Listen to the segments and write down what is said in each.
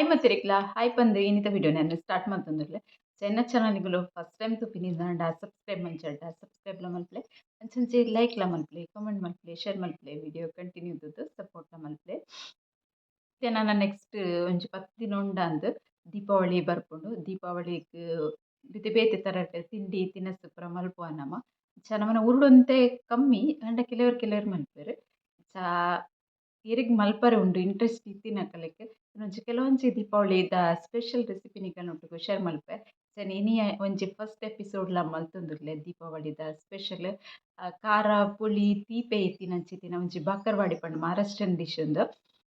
Hi ಮತ್ತಿರಿಕ್ಲ hi ಪಂದು ಇನ್ನಿತ ವಿಡಿಯೋ ನಾನು ಸ್ಟಾರ್ಟ್ ಮಾಡ್ತಂದ್ರೆ ಚೆನ್ನ ಚಾನಲ್ಗಳು ಫಸ್ಟ್ ಟೈಮ್ ತುಪ್ಪಿನಿಂದ ಸಬ್ಸ್ಕ್ರೈಬ್ ಮಂಚಡ್ಡ ಸಬ್ಸ್ಕ್ರೈಬ್ಲ ಮಲ್ಪಲೆ. ಲೈಕ್ ಲೈಕ್ಲ ಮಲ್ಪ್ಲೆ. ಕಮೆಂಟ್ ಮಲ್ಪ್ಲೆ. ಶೇರ್ ಮಲ್ಪ್ಲೆ. ವಿಡಿಯೋ ಕಂಟಿನ್ಯೂ ಇದ್ದದ್ದು. ಸಪೋರ್ಟ್ಲ ಮಲ್ಪ್ಲೆ. ಮತ್ತೆ ನಾನು ನೆಕ್ಸ್ಟ್ ಒಂಜಿ ಪತ್ತು ದಿನ ಉಂಡ ಅಂದ್ ದೀಪಾವಳಿ ಬರ್ಪುಂಡು ದೀಪಾವಳಿಗ್ ಬೇತೆ ಬೇತೆ ತರಟ್ ತಿಂಡಿ, ತಿನಸು ಪುರ ಮಲ್ಪುವ ನಮ ಅಂಚ ನಮನ ಉರುಡೊಂತೆ ಕಮ್ಮಿ. ಆಂಡ ಕೆಲವರು ಕೆಲವರು ಮಲ್ಪೆರ್. ಚಾ ಇರಿಗೆ ಮಲ್ಪರೆ ಉಂಡು ಇಂಟ್ರೆಸ್ಟ್ ಇತ್ತಿನಕಲೆಗ್ ಒಂಜಿ ಕೆಲವೊಂಜಿ ದೀಪಾವಳಿದ ಸ್ಪೆಷಲ್ ರೆಸಿಪಿನಿಕಲ್ನ ಒಟ್ಟುಗು ಶೇರ್ ಮಲ್ಪೆ ಅಂಚನೆ ಇನಿಯ ಒಂಜಿ ಫಸ್ಟ್ ಎಪಿಸೋಡ್ಲ ಮಲ್ತೊಂದುಲ್ಲೆ ದೀಪಾವಳಿದ ಸ್ಪೆಷಲ್ ಖಾರ, ಪುಳಿ, ತೀಪೆ ಇತ್ತಿನಂಚಿತ್ತಿನ ಒಂಜಿ ಬಾಕರ್ವಾಡಿ ಪಂಡ್ ಮಹಾರಾಷ್ಟ್ರನ್ ಡಿಶ್ ಉಂದು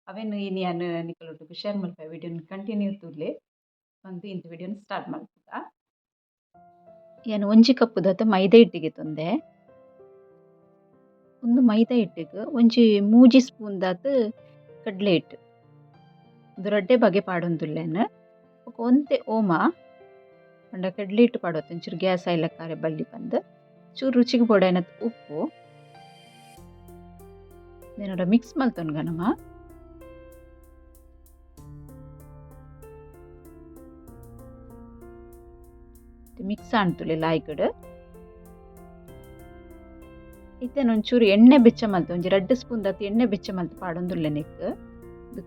ಅವೆನ್ ಇನಿಯನ್ ನಿಕುಲು ಒಟ್ಟುಗು ಶೇರ್ ಮಲ್ಪೆ ವಿಡಿಯೋನ್ ಕಂಟಿನ್ಯೂ ತೂಲೆ ಪಂದ್ ಇಂತ ವಿಡಿಯೋನ್ ಸ್ಟಾರ್ಟ್ ಮಲ್ಪುಗ ಏನು, ಒಂಜಿ ಕಪ್ಪುದಾತ್ ಮೈದಾ ಹಿಟ್ಟಿಗೆ ತೊಂದೆ. ಒಂದು ಮೈದಾ ಇಟ್ಟಿಗೆ ಒಂಜಿ ಮೂಜಿ ಸ್ಪೂನ್ ದಾತ್ ಕಡ್ಲೆ ಹಿಟ್ಟ್. ರಡ್ಡೆ ಬಗೆ ಪಾಡೊಂದುಲ್ಲೆನ್ ಬೊಕ ಒಂತೆ ಓಮ. ಪಂಡ ಕಡ್ಲೆ ಹಿಟ್ಟ್ ಪಾಡೊತ್ತು ಒಂಚೂರು ಗ್ಯಾಸ್ ಐಲಕ್ಕಾರೆ ಬಲ್ಲಿ ಪಂದ್ ಚೂರು ರುಚಿಗೆ ಬೋಡಾಯಿನತ್ ಉಪ್ಪು. ನೆನೋಡ ಮಿಕ್ಸ್ ಮಲ್ತೊನ್ಗ ನಮ ಮಿಕ್ಸ್ ಆಣ್ತುಲೆ ಲಾಯ್ಕಡ್. ಇತ್ತೆನ್ ಒಂಚೂರು ಎಣ್ಣೆ ಬೆಚ್ಚ ಮಲ್ತು ಒಂಜಿ ಸ್ಪೂನ್ ದಾತ್ ಎಣ್ಣೆ ಬೆಚ್ಚ ಮಲ್ತ್ ಪಾಡೊಂದುಲ್ಲೆ ನೆಕ್.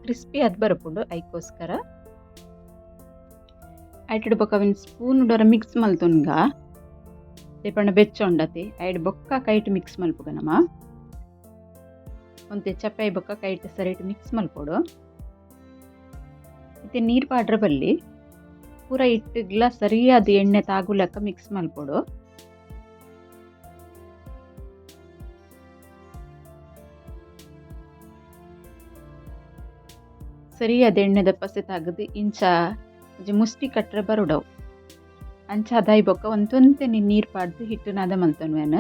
ಕ್ರಿಸ್ಪಿ ಅದ್ ಬರಪುಂಡು ಐಕೋಸ್ಕರ. ಐಟಡ್ ಬೊಕ ಅವಿನ್ ಸ್ಪೂನ್ ಡೊರ ಮಿಕ್ಸ್ ಮಲ್ತುನ್ಗ ಬೆಚ್ಚ ಉಂಡತಿ, ಐಡ್ ಬೊಕ್ಕ ಕೈಟ್ ಮಿಕ್ಸ್ ಮಲ್ಪುಗ ನಮ. ಒಂತೆ ಚಪಾಯಿ ಬೊಕ್ಕ ಕೈಟ್ ಸರಿಟ್ ಮಿಕ್ಸ್ ಮಲ್ಪೊಡು ಇತ್ತೆ ನೀರ್ ಪಾಡ್ರ ಬಲ್ಲಿ ಪೂರ ಇಟ್ಟಿಗ್ಲ ಸರಿಯಾದ ಎಣ್ಣೆ ತಾಗುಲಕ್ಕ ಮಿಕ್ಸ್ ಮಲ್ಪೊಡು ಸರಿಯಾದ ಎಣ್ಣೆದ ಪಸೆ ತಾಗದು ಇಂಚ ಮುಷ್ಟಿ ಮುಸ್ಟಿ ಕಟ್ರೆ ಬರುಡವು. ಅಂಚ ಅದಾಯಿ ಬೊಕ್ಕ ಒಂತೊಂತೆ ನೀರ್ ಪಾಡ್ದು ಹಿಟ್ಟು ನಾದ ಮಲ್ತೊನ್ವೇನ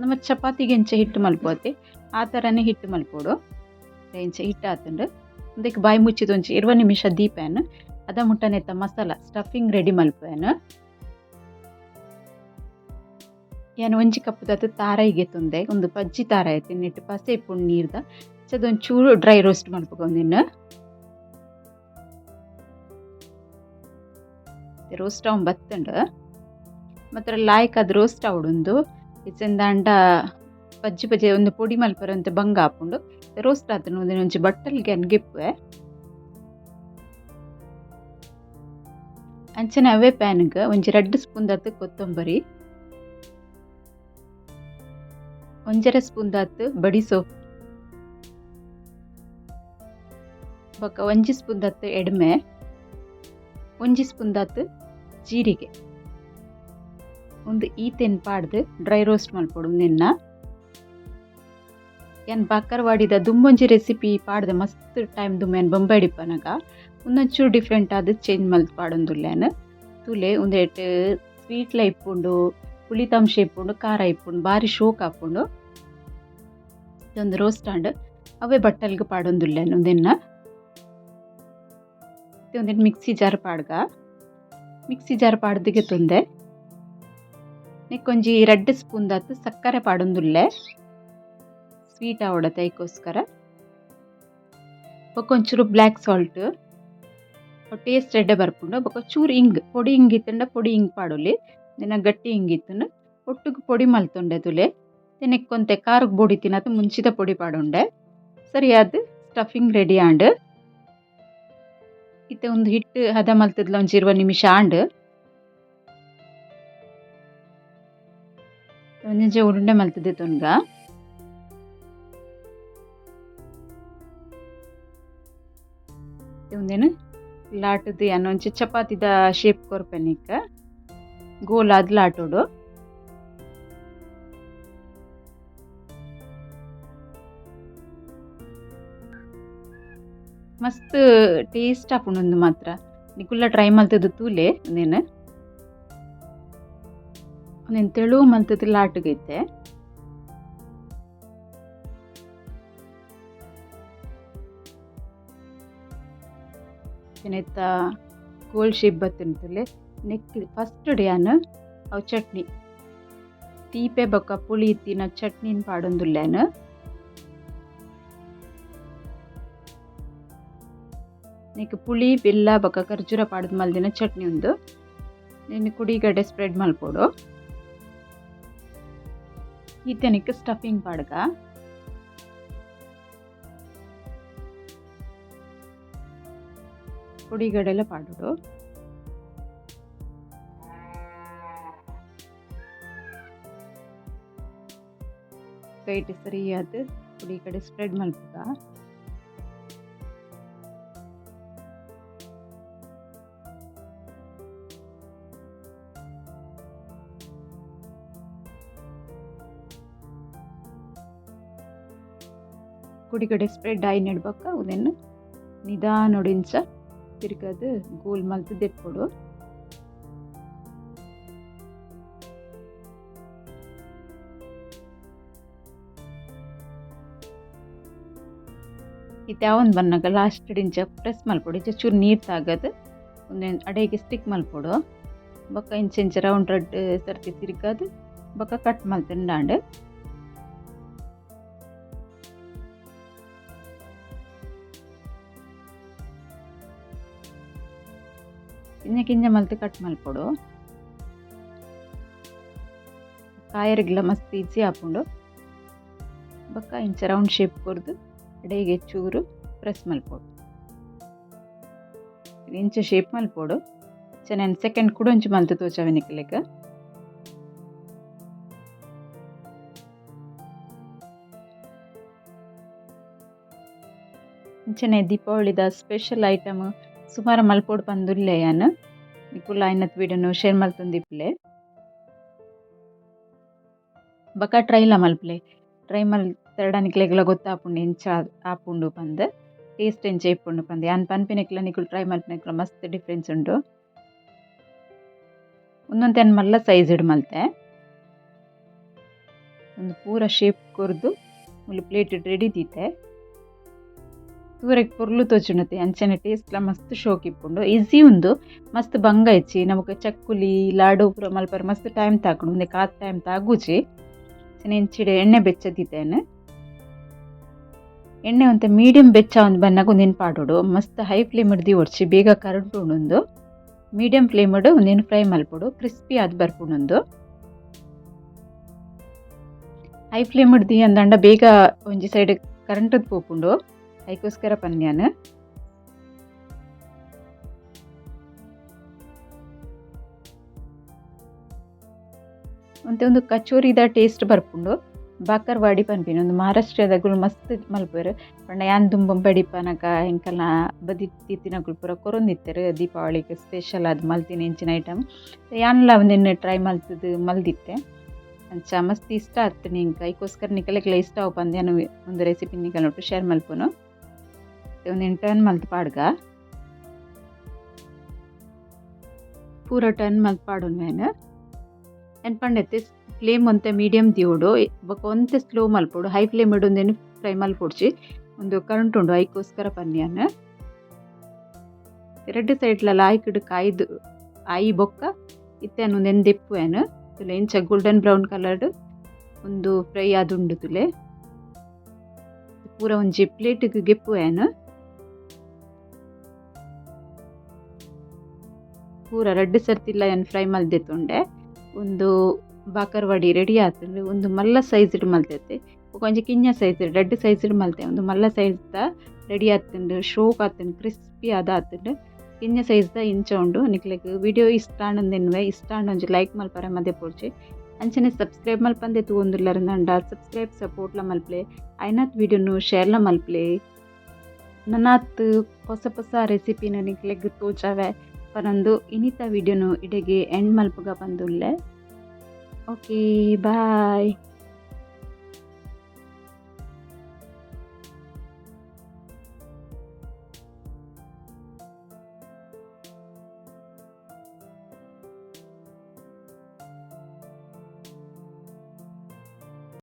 ನಮ್ಮ ಚಪಾತಿಗೆ ಎಂಚ ಹಿಟ್ಟು ಮಲ್ಪೋತಿ ಆ ಥರನೇ ಹಿಟ್ಟು ಮಲ್ಪೋಡು. ಇಂಚೆ ಹಿಟ್ಟು ಆತಂಡು. ಅದಕ್ಕೆ ಬಾಯಿ ಮುಚ್ಚಿದ ಒಂಚೆ ಇರುವ ನಿಮಿಷ ದೀಪೇನು ಅದ ಮುಟ್ಟನೆತ್ತ ಮಸಾಲ, ಸ್ಟಫಿಂಗ್ ರೆಡಿ ಮಲ್ಪೇನು ಏನು? ಒಂಜಿ ತಾರ ತಾರಾಯಿಗೆ ತುಂದೆ, ಒಂದು ಪಜ್ಜಿ ತಾರ ಐತಿ, ನೆಟ್ಟು ಪಸೆ ಇಪ್ಪುಂಡು ನೀರ್ದ. ಅದೊಂದು ಚೂರು ಡ್ರೈ ರೋಸ್ಟ್ ಮಾಡ್ಬೇಕು ಒಂದಿನ. ರೋಸ್ಟ್ ಅವ್ನು ಬತ್ತಂಡು. ಮಾತ್ರ ಲಾಯ್ಕ್ ಅದು ರೋಸ್ಟ್ ಅವಡುಂದು ಇಚ್ಚಂದಾಂಡ ಬಜ್ಜಿ ಬಜ್ಜಿ ಒಂದು ಪೊಡಿ ಮಲ್ಪರ ಅಂತ ಬಂಗ ಹಾಕೊಂಡು ರೋಸ್ಟ್ ಆತನು ಒಂದಿನ ಒಂಜಿ ಬಟ್ಟಲ್ಗೆ ಅನ್ಗಿಪ್ಪೆ ಅಂಚನೆ ಅವೇ ಪ್ಯಾನ್ಗೆ ಒಂಜಿ ರೆಡ್ ಸ್ಪೂನ್ ದಾತ ಕೊತ್ತಂಬರಿ. ಒಂಜರ ಸ್ಪೂನ್ ದಾತ ಬಡಿ ಸೋಪ್. ಬೊಕ ಒಂಜಿ ಸ್ಪೂನ್ ದಾತ್ ಎಡ್ಮೆ, ಒಂಜಿ ಸ್ಪೂನ್ ದಾತ್ ಜೀರಿಗೆ. ಒಂದು ಈತೆನ್ ಪಾಡ್ದು ಡ್ರೈ ರೋಸ್ಟ್ ಮಲ್ಪೊಡು ನಿನ್ನ. ಏನ್ ಬಾಕರ್ವಾಡಿದ ದುಂಬೊಂಜಿ ರೆಸಿಪಿ ಪಾಡ್ದೆ ಮಸ್ತ್ ಟೈಮ್ ದುಮ್ಮೇನ್ ಬೊಂಬೈ ಡಿಪ್ಪನಗ ಒಂದೊಂಚೂರು ಡಿಫ್ರೆಂಟ್ ಆದ್ ಚೇಂಜ್ ಮಲ್ತ್ ಪಾಡೊಂದುಲ್ಲೇನ್ ತುಲೆ ಒಂದೆಟ್ ಸ್ವೀಟ್ಲ ಇಪ್ಪುಂಡು ಪುಳಿತಂಶ ಇಪ್ಪುಂಡು, ಖಾರ ಇಪ್ಪುಂಡು ಬಾರಿ ಶೋಕ್ ಹಾಪುಂಡು. ಒಂದು ರೋಸ್ಟ್ ಆಂಡ್ ಅವೇ ಬಟ್ಟಲ್ಗೆ ಪಾಡೊಂದುಲ್ಲೇನ್ ಒಂದಿನ ಒಂದೇನು ಮಿಕ್ಸಿ ಜಾರ್ ಪಾಡ್ಗ. ಮಿಕ್ಸಿ ಜಾರ್ ಪಾಡ್ದಿಗೆ ತುಂದೆ. ನೆಕ್ಕೊಂಜಿ ರೆಡ್ ಸ್ಪೂನ್ ದಾತು ಸಕ್ಕರೆ ಪಾಡೊಂದುಲ್ಲೆ. ಸ್ವೀಟ್ ಆವಡತೆ ಐಕೋಸ್ಕರ ಬೊಕ್ಕೊಂಚೂರು ಬ್ಲ್ಯಾಕ್ ಸಾಲ್ಟ್. ಟೇಸ್ಟ್ ಎಡ್ಡೆ ಬರ್ಪುಂಡು. ಬೊಕ ಚೂರು ಇಂಗ್, ಪೊಡಿ ಇಂಗ್ ಇತ್ತಂಡ ಪೊಡಿ ಇಂಗ್ ಪಾಡೊಲಿ. ದಿನ ಗಟ್ಟಿ ಇಂಗ್ ಇತ್ತುಂಡು. ಒಟ್ಟಿಗೆ ಪೊಡಿ ಮಲ್ತೊಂಡೆ ತುಲೆ. ನೆಕ್ಕೊಂತೆ ಖಾರಗ್ ಬೋಡಿ ತಿನ್ನತ್ತು ಮುಂಚಿತ ಪೊಡಿ ಪಾಡೊಂಡೆ. ಸರಿಯಾದ ಸ್ಟಫಿಂಗ್ ರೆಡಿ ಆಂಡ್ ಇತ್ತೆ ಒಂದು ಹಿಟ್ಟು ಹದ ಮಲ್ತದ್ಲ ಒಂಜಿ ಇರುವ ನಿಮಿಷ ಆಂಡ್ ಒಂಜಿ ಉರುಂಡೆ ಮಲ್ತದೆ ತೊನ್ಗ ಒಂದೇನು? ಲಾಟದು ಏನೋ ಒಂಚಿ ಚಪಾತಿದ ಶೇಪ್ ಕೊರ್ಪೆನಿಕ್ಕ ಗೋಲಾದ ಲಾಟೋಡು ಮಸ್ತ್ ಟೇಸ್ಟ್ ಆಪುಂಡು ಮಾತ್ರ. ನಿಕುಲ್ಲ ಟ್ರೈ ಮಲ್ತದ ತೂಲೆ, ಒಂದೇನು. ಒಂದೇನು ತೆಳು ಮಲ್ತದ ಲಾಟಗೈತೆ ನೆತ್ತ ಗೋಲ್ ಶೇಪ್ ಬತ್ತುಂಟುಲೆ ನೆಕ್ ಫಸ್ಟ್ ಡೇಯಾನ್ ಅವು ಚಟ್ನಿ. ತೀಪೆ ಬೊಕ ಪುಳಿ ಇತ್ತಿನ ಚಟ್ನಿನ್ ಪಾಡೊಂದುಲ್ಲೇನ್. నీకు ಪುಳಿ ಬೆಲ್ಲ ಬೊಕ ಖರ್ಜೂರ ಪಾಡ್ದು ಮಲ್ದಿನ ಚಟ್ನಿ ಉಂದು ನೀನು ಕುಡಿಗಡ್ಡೆ ಸ್ಪ್ರೆಡ್ ಮಲ್ಪೊಡು ಈತನಿಕ್ ಸ್ಟಫಿಂಗ್ ಪಾಡ್ಗ ಕುಡಿಗಡ್ಡೆಲ ಪಾಡುಡು ಕೈಟ್ ಸರಿಯಾದ ಕುಡಿಗಡ್ಡೆ ಸ್ಪ್ರೆಡ್ ಮಲ್ಪುಗ ಆಯಿ ನೆಡ್ಬಕ್ಕ ಉದೆನ್ ನಿಧಾನೊಡಿಂಚ ತಿರ್ಗದು ಗೋಲ್ ಮಲ್ತು ದೆಪ್ಪೊಡು ಇತ್ತೆ ಒಂದು ಬನ್ನಗ ಲಾಸ್ಟ್ ಡಿಂಚ ಪ್ರೆಸ್ ಮಲ್ಪೊಡು ಚೂರು ನೀರ್ ತಾಗದು ಒಂದೊಂದು ಅಡೆಗೆ ಸ್ಟಿಕ್ ಮಲ್ಪೊಡು ಬೊಕ್ಕ ಇಂಚ ಇಂಚ ರೌಂಡ್ ರಡ್ ಸರ್ತಿ ತಿರ್ಗದು ಬೊಕ್ಕ ಕಟ್ ಮಲ್ತುಂಡಾಂಡ್ ಕಿಂಜ ಕಿಂಜ ಮಲ್ತು ಕಟ್ ಮಲ್ಪೊಡು. ಕಾಯರಿಗೆಲ್ಲ ಮಸ್ತ್ ಈಜಿ ಆಪುಂಡು. ಬೊಕ್ಕ ಇಂಚ ರೌಂಡ್ ಶೇಪ್ ಕೊರ್ದು ಅಡೆಗೆ ಚೂರು ಪ್ರೆಸ್ ಮಲ್ಪೋಡು. ಇಂಚ ಶೇಪ್ ಮಲ್ಪೋಡು. ನಾನು ಸೆಕೆಂಡ್ ಕೂಡ ಇಂಚು ಮಲ್ತು ತೋಚವೆನಿಕ್ಲೆಗ್ ಇಂಚನೆ ದೀಪಾವಳಿದ ಸ್ಪೆಷಲ್ ಐಟಮ್ ಸುಮಾರು ಮಲ್ಪೊಡು ಪಂದುಲ್ಲೆ ಯಾನ್ ನಿಕುಲ್ಲ ಐನತ್ ವೀಡಿಯೋನು ಶೇರ್ ಮಲ್ತೊಂದಿಪ್ಲೆ ಬೊಕ ಟ್ರೈಲ ಮಲ್ಪಲೆ ಟ್ರೈ ಮಲ್ ತೆರಡನಿಕ್ಲೆಗ್ಲ ಗೊತ್ತಾಪುಂಡು ಇಂಚ ಆಪುಂಡು ಪಂದ್ ಟೇಸ್ಟ್ ಎಂಚ ಇಪ್ಪುಂಡು ಪಂದ್ ಯಾನ್ ಪನ್ಪಿನೆಕ್ಲ ನಿಕುಲು ಟ್ರೈ ಮಲ್ಪನೆಕ್ಲ ಮಸ್ತ್ ಡಿಫ್ರೆನ್ಸ್ ಉಂಡು ಒಂದೊಂದು ಮಲ್ಲ ಸೈಜ್ಡ್ ಮಲ್ತೆ ಒಂದು ಪೂರ ಶೇಪ್ ಕೊರ್ದು ಮುಲು ಪ್ಲೇಟ್ ರೆಡಿ ದೀತೆ ತೂರೆಗ್ ಪೊರ್ಲು ತೋಜುಂಡತೆ ಅಂಚನೆ ಟೇಸ್ಟ್ಲ ಮಸ್ತ್ ಶೋಕ್ ಇಪ್ಪುಂಡು ಈಸಿ ಉಂದು ಮಸ್ತ್ ಬಂಗ ಇಚ್ಚಿ ನಮಕ್ ಚಕ್ಕುಲಿ, ಲಾಡು ಪೂರ ಮಲ್ಪರೆ ಮಸ್ತ್ ಟೈಮ್ ತಾಕೊಂಡು ಮುಂದೆ ಕಾತ್ ಟೈಮ್ ತಾಗೂಚಿ ಎಂಚಿಡೆ ಎಣ್ಣೆ ಬೆಚ್ಚದಿದ್ದೇನೆ. ಎಣ್ಣೆ ಒಂತೆ ಮೀಡಿಯಂ ಬೆಚ್ಚ ಒಂದು ಬನ್ನಾಗ ಒಂದಿನ ಪಾಡೋಡು ಮಸ್ತ್ ಹೈ ಫ್ಲೇಮ್ ಹಿಡ್ದು ಒಡ್ಚಿ ಬೇಗ ಕರಂಟ್ ಮೀಡಿಯಂ ಫ್ಲೇಮಡ್ ಇಡು ಒಂದಿನ ಫ್ರೈ ಮಲ್ಪಡು ಕ್ರಿಸ್ಪಿ ಅದು ಬರ್ಪುಂಡು ಹೈ ಫ್ಲೇಮ್ ಹಿಡ್ದು ಅಂದಂಡ ಬೇಗ ಒಂಜಿ ಸೈಡ್ ಕರೆಂಟದ್ದು ಪೋಪುಂಡು. ಐಕೋಸ್ಕರ ಪನ್ಯಾನ ಒಂತೆ ಒಂದು ಕಚೋರಿದ ಟೇಸ್ಟ್ ಬರ್ಪುಂಡು. ಬಾಕರ್ವಾಡಿ ಪನ್ಪಿನ, ಒಂದು ಮಹಾರಾಷ್ಟ್ರದಾಗುಲು ಮಸ್ತ್ ಮಲ್ಪುವೆರ್ ಪಂಡ ಯಾನ್ ದುಂಬು ಪನಕ ಎಂಕಲ್ನ ಬದಿ ತಿತ್ತಿನಗುಲು ಪೂರ ಕೊರೊಂದಿತ್ತೆರ್ ದೀಪಾವಳಿಗ್ ಸ್ಪೆಷಲ್ ಅದು ಮಲ್ತಿನ ಎಂಚಿನ ಐಟಮ್ ಯಾನ್ಲ ಒಂದಿನ ಟ್ರೈ ಮಲ್ತುದು ಮಲ್ದಿತ್ತೆ. ಅಂಚ ಮಸ್ತ್ ಇಷ್ಟ ಆಗ್ತದೆ ನಿಂಗೆ. ಐಕೋಸ್ಕರ ನಿಕಲೆಗ್ಲ ಇಷ್ಟ ಅವು ಪಂದ್ಯಾನು ಒಂದು ರೆಸಿಪಿ ನಿಕಲ್ ನೋಟು ಶೇರ್ ಮಲ್ಪುನು. ಟರ್ನ್ ಮಂತ್ ಪಾಡ್ಗ. ಪೂರ ಟರ್ನ್ ಮಂತ್ ಮೇನ್. ಎನ್ ಪಂಡೆತ್ತೆ ಫ್ಲೇಮ್ ಒಂತೆ ಮೀಡಿಯಮ್ ದಿಯೋಡು, ಬೊಕ ಒಂತೆ ಸ್ಲೋ ಮಲ್ಪೊಡು ಹೈ ಫ್ಲೇಮ್ ಇಡೊಂದೇನು ಫ್ರೈ ಮಲ್ಪೊಡ್ಚಿ ಒಂದು ಕರೆಂಟ್ ಉಂಡು ಐಕೋಸ್ಕರ ಪನ್ಯಾನ್. ಎರಡು ಸೈಡ್ಲ ಆಯ್ಕಡ್ ಕಾಯ್ದು ಆಯಿ ಬೊಕ್ಕ ಇತ್ತೆನ್ ಒಂದೆನ್ ದೆಪ್ಪುವೆನ್ ತುಲೆ ಇಂಚ ಗೋಲ್ಡನ್ ಬ್ರೌನ್ ಕಲರ್ಡ್ ಒಂದು ಫ್ರೈ ಆದುಂಡು ತುಲೆ. ಪೂರ ಒಂಜಿ ಪ್ಲೇಟ್ಗ್ ಗೆಪ್ಪುವೆನ್ ಪೂರ ರಡ್ಡ್ ಸರ್ತಿಲ್ಲ ಏನು ಫ್ರೈ ಮಲ್ದೆತ್ತುಂಡೆ ಒಂದು ಬಾಕರ್ವಾಡಿ ರೆಡಿ ಆತಂದ್ರೆ ಒಂದು ಮಲ್ಲ ಸೈಜ್ಡ್ ಮಲ್ತೈತೆ ಒಂಜಿ ಕಿಂಜ ಸೈಜ್ ರೆಡ್ ಸೈಜ್ಡ್ ಮಲ್ತೆ ಒಂದು ಮಲ್ಲ ಸೈಜ್ದ ರೆಡಿ ಆತುಂಡು ಶೋಕ್ ಆತುಂಡು ಕ್ರಿಸ್ಪಿ ಆದ ಆತುಂಡು ಕಿಂಜ ಸೈಜ್ದ ಇಂಚ ಉಂಡು. ನಿಕ್ಲೆಗ್ ವಿಡಿಯೋ ಇಷ್ಟ ಆಂಡಂದೆನ್ವೆ ಇಷ್ಟ ಒಂಜಿ ಲೈಕ್ ಮಲ್ಪರೆ ಮದೆ ಪೋಡ್ಚಿ ಅಂಚನೆ ಸಬ್ಸ್ಕ್ರೈಬ್ ಮಲ್ಪಂದೆ ತೂವೊಂದುಲ್ಲರಂದಂಡ ಸಬ್ಸ್ಕ್ರೈಬ್ ಸಪೋರ್ಟ್ಲ ಮಲ್ಪ್ಲೆ. ಐನಾತ್ ವಿಡಿಯೋನು ಶೇರ್ಲ ಮಲ್ಪ್ಲೆ. ನನ್ನಾತ್ ಹೊಸ ಹೊಸ ರೆಸಿಪಿನ ನಿಕ್ಲೆಗ್ ತೋಜಾವೆ. ಪರಂದು ಇನಿತ ವಿಡಿಯೋನು ಇಡೆಗೆ ಎಂಡ್ ಮಲ್ಪುಗ ಬಂದುಲ್ಲೆ. Okay bye